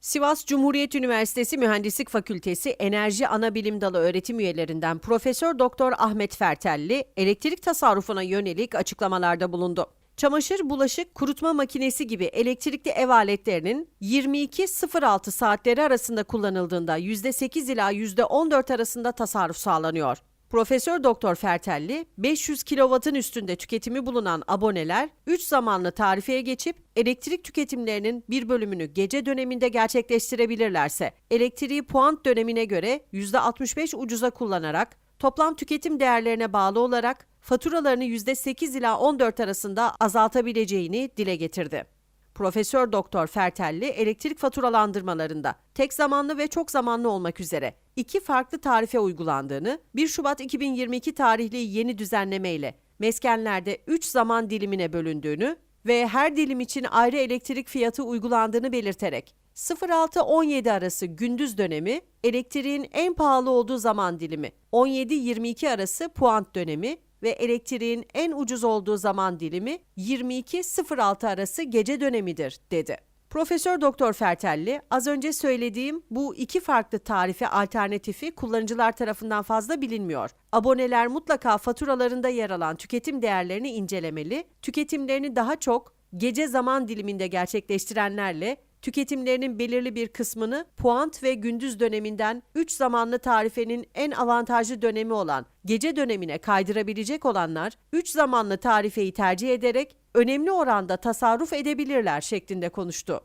Sivas Cumhuriyet Üniversitesi Mühendislik Fakültesi Enerji Anabilim Dalı öğretim üyelerinden Profesör Doktor Ahmet Fertelli elektrik tasarrufuna yönelik açıklamalarda bulundu. Çamaşır, bulaşık, kurutma makinesi gibi elektrikli ev aletlerinin 22-06 saatleri arasında kullanıldığında %8 ila %14 arasında tasarruf sağlanıyor. Profesör Doktor Fertelli, 500 kW'ın üstünde tüketimi bulunan aboneler 3 zamanlı tarifeye geçip elektrik tüketimlerinin bir bölümünü gece döneminde gerçekleştirebilirlerse elektriği puant dönemine göre %65 ucuza kullanarak toplam tüketim değerlerine bağlı olarak faturalarını %8 ila 14 arasında azaltabileceğini dile getirdi. Profesör Doktor Fertelli elektrik faturalandırmalarında tek zamanlı ve çok zamanlı olmak üzere iki farklı tarife uygulandığını, 1 Şubat 2022 tarihli yeni düzenleme ile meskenlerde 3 zaman dilimine bölündüğünü ve her dilim için ayrı elektrik fiyatı uygulandığını belirterek 06-17 arası gündüz dönemi elektriğin en pahalı olduğu zaman dilimi, 17-22 arası puant dönemi ve elektriğin en ucuz olduğu zaman dilimi 22-06 arası gece dönemidir, dedi. Profesör Doktor Fertelli, az önce söylediğim bu iki farklı tarife alternatifi kullanıcılar tarafından fazla bilinmiyor. Aboneler mutlaka faturalarında yer alan tüketim değerlerini incelemeli, tüketimlerini daha çok gece zaman diliminde gerçekleştirenlerle tüketimlerinin belirli bir kısmını puant ve gündüz döneminden 3 zamanlı tarifenin en avantajlı dönemi olan gece dönemine kaydırabilecek olanlar 3 zamanlı tarifeyi tercih ederek önemli oranda tasarruf edebilirler şeklinde konuştu.